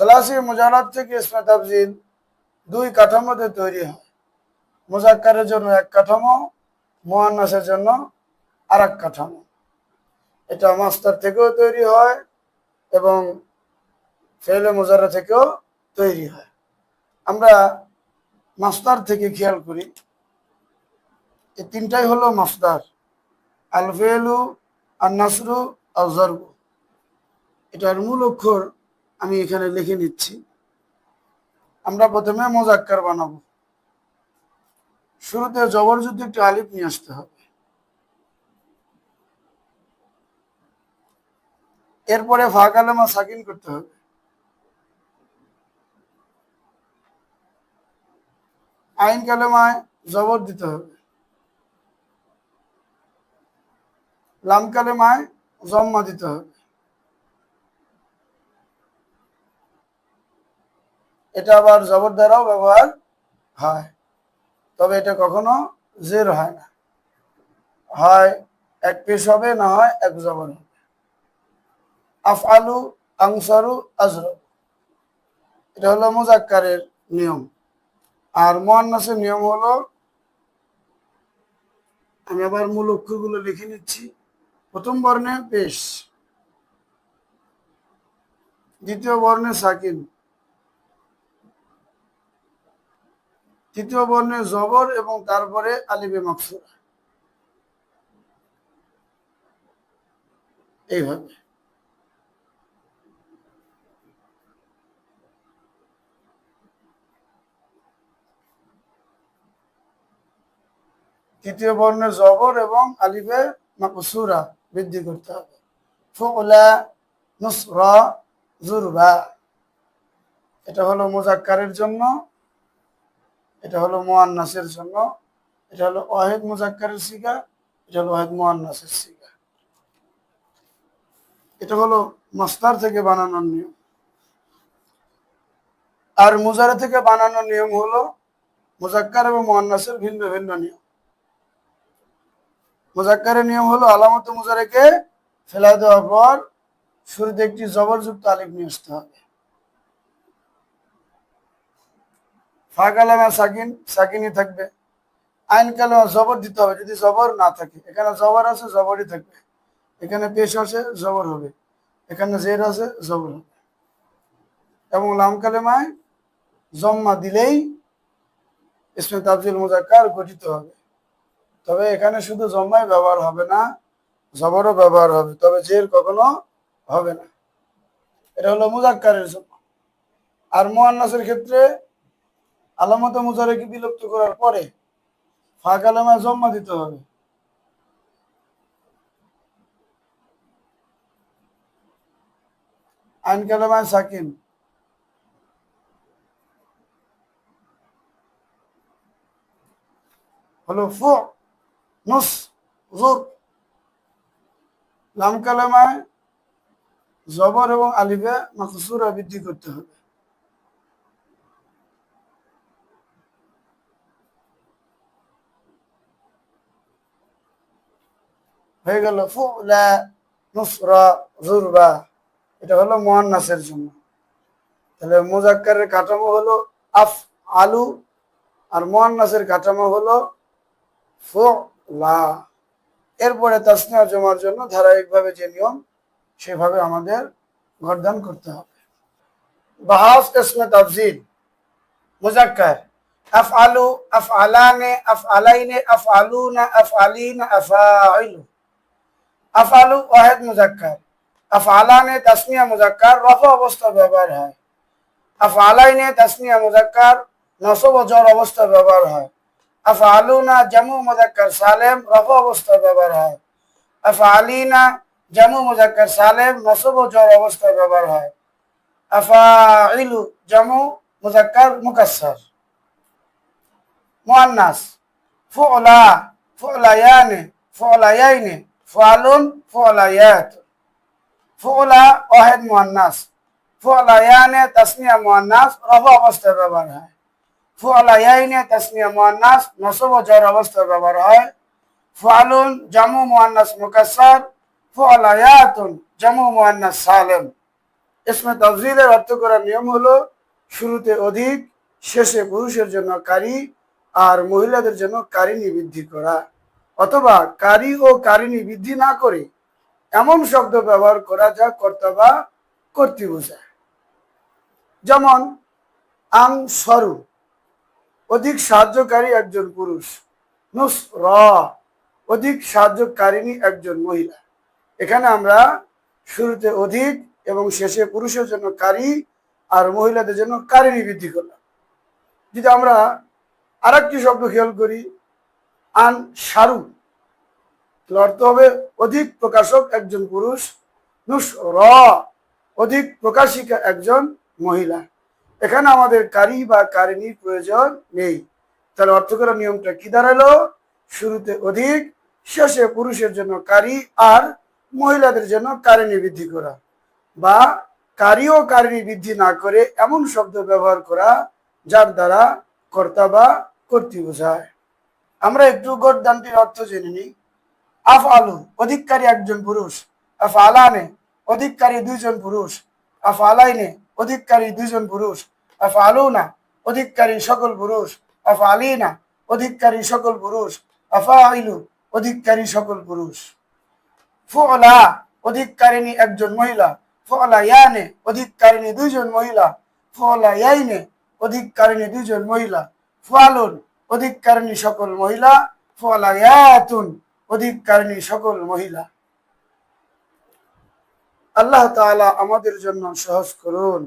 সালাসি মুজারাত থেকে ইসমে তাবজিল দুই কাঠামোতে তৈরি হয়। মুজাক্কারের জন্য এক কাঠামো মোয়ান্নাসের জন্য আর এক কাঠামো। এটা মাস্টার থেকেও তৈরি হয় এবং ফেলে মোজারা থেকেও তৈরি হয়। আমরা মাস্টার থেকে খেয়াল করি, এই তিনটাই হলো মাস্টার। আল ফেলু আর নাসরু আর জরবু এটার মূল অক্ষর আমি এখানে লিখে নিচ্ছি। আমরা প্রথমে মোজাক্কার বানাবো। শুরুতে জবর জবরযুদ্ধ একটু আলিফ নিয়ে আসতে হবে। এরপরে ফা কালেমা সাকিন করতে হবে। আইন কালেমায় জবর দিতে হবে। লাম কালেমায় জম্মা দিতে হবে। এটা আবার জবর দ্বারাও ব্যবহার হয়। তবে এটা কখনো জের হয় না। হয় এক পেশ হবে, না হয় এক জবর হবে। আফআলু আংসারু আজরব এটা হলো মুজাক্কারের নিয়ম। আর মোয়ান্নাসের নিয়ম হলো, আমি আবার মূল অক্ষরগুলো লিখে নিচ্ছি। প্রথম বর্ণে পেশ, দ্বিতীয় বর্ণে সাকিন। তৃতীয় বর্ণে জবর এবং তারপরে আলিবে মাকসুরা এইভাবে। তৃতীয় বর্ণে জবর এবং আলিবে মাকসুরা বৃদ্ধি করতে হবে। ফুলা নুসরা জুরবা। এটা হলো মুজাক্কারের জন্য এটা হলো মোয়ান্নাসের জন্য এটা হলো ওয়াহেদ মুজাক্কারের সিগা, এটা হলো ওয়াহেদ মোয়ান্নাসের সিগা। এটা হলো মাস্তার থেকে বানানোর নিয়ম। আর মুজারে থেকে বানানোর নিয়ম হলো মুজাক্কার এবং মোয়ান্নাসের ভিন্ন ভিন্ন নিয়ম। মুজাক্কারের নিয়ম হলো আলামত মুজারেকে ফেলা দেওয়ার পর শুরুতে একটি জবরযুক্ত আলিফ নিয়ে আসতে হবে। ফা কালামা সাকিন, সাকিনই থাকবে। আইন কালামা জবর দিতে হবে, যদি জবর না থাকে। এখানে জবর আছে, জবরই থাকবে। এখানে পেশ আছে জবর হবে। এখানে জের আছে জবর হবে। এবং লাম কালেমায় জম্মা দিলেই ইসমে তাবজিল মুজাক্কার গঠিত হবে। তবে এখানে শুধু জম্মাই ব্যবহার হবে না, জবরও ব্যবহার হবে। তবে জের কখনো হবে না। এটা হলো মুজাক্কারের জন্য। আর মোয়ান্নাসের ক্ষেত্রে আলামত মুজারেকে বিলুপ্ত করার পরে ফা কালামায় জম্মা দিতে হবে। আইন কালামায় সাকিন। হলো ফু, নুস, জোর। লাম কালামায় জবর এবং আলিফে মাকসুরা বৃদ্ধি করতে হবে। হয়ে গেল ফুলা এটা হলো মোহান্নাসের জন্য। তাহলে মুজাক্কারের কাঠামো হলো আফ, আলু, আর মোহান্নাসের কাঠামো হলো ফুলা এরপরে তাসনিয়া জমার জন্য ধারাবাহিকভাবে যে নিয়ম, সেভাবে আমাদের গরদান করতে হবে। বাহাফ ইসমে তাফজিল, মুজাক্কার, আফআলু, আফআলানে, আফআলাইনে, আফআলুনা, আফআলিনা, আফআইলু। আফআলু ওয়াহিদ মুজাক্কার। আফআলানে তাসনিয়া মুজাক্কার, রফা অবস্থা ব্যবহার হয়। আফআলাইনে তাসনিয়া মুজাক্কার নসব ও জর অবস্থা ব্যবহার হয়। আফআলুনা জামু মুজাক্কার সালেম, রফা অবস্থা ব্যবহার হয়। আফআলিনা জামু মুজাক্কার সালেম নসব ও জর অবস্থা ব্যবহার হয়। আফআইলু জামু মুজাক্কার মুকাসসার। মুআন্নাস, ফুলা, ফুলায়ানে, ফুলায়াইনে ফুআলুন ফুলায়াত ফুলা ওয়াহিদ মুআন্নাস ফুলায়ানে তাসনিয়া মুআন্নাস রফা অবস্থায় ব্যবহার হয় ফুলায়াইনে তাসনিয়া মুআন্নাস নসব জর অবস্থায় ব্যবহার হয় ফুআলুন জামু মুআন্নাস মুকাসসার ফুলায়াতুন জামু মুআন্নাস সালেম ইসমে তাফজিলের অর্থ করার নিয়ম হলো শুরুতে অধিক শেষে পুরুষের জন্য কারি আর মহিলাদের জন্য কারিনী বৃদ্ধি করা অথবা কারি ও কারিনী বৃদ্ধি না করে এমন শব্দ ব্যবহার করা যা কর্তা বা কর্তৃ বোঝায়। যেমন, আং সরু, অধিক সাহায্যকারী একজন পুরুষ। নুস র, অধিক সাহায্যকারিনী একজন মহিলা। এখানে আমরা শুরুতে অধিক এবং শেষে পুরুষের জন্য কারি আর মহিলাদের জন্য কারিনী বৃদ্ধি করলাম। যদি আমরা আর একটি শব্দ খেয়াল করি আন সারু অর্থ হবে অধিক প্রকাশক একজন পুরুষ, নুস র, অধিক প্রকাশিকা একজন মহিলা। এখানে আমাদের কারি বা কারিনীর প্রয়োজন নেই। তাহলে অর্থ করার নিয়মটা কি দাঁড়াল? শুরুতে অধিক, শেষে পুরুষের জন্য কারি আর মহিলাদের জন্য কারিনী বৃদ্ধি করা। বা কারি ও কারিনী বৃদ্ধি না করে এমন শব্দ ব্যবহার করা যার দ্বারা কর্তা বা কর্তৃ বোঝায়। আমরা একটু গরদানটির অর্থ জেনে নিই। আফ আলু অধিককারী একজন পুরুষ। আফ আলানে অধিককারী দুইজন পুরুষ। আফ আলাইনে অধিককারী দুইজন পুরুষ। আফ আলুনা অধিককারী সকল পুরুষ। আফ আলিনা অধিককারী সকল পুরুষ। আফা আইলু অধিককারী সকল পুরুষ। ফুলা অধিককারিণী একজন মহিলা। ফুলা ইয়ানে অধিককারিণী দুইজন মহিলা। ফুলা ইয়াইনে অধিককারিণী দুইজন মহিলা। ফুয়ালুন অধিককারিণী সকল মহিলা ফলায়াতুন অধিক কারণী সকল মহিলা। আল্লাহ তাআলা আমাদের জন্য সহজ করুন।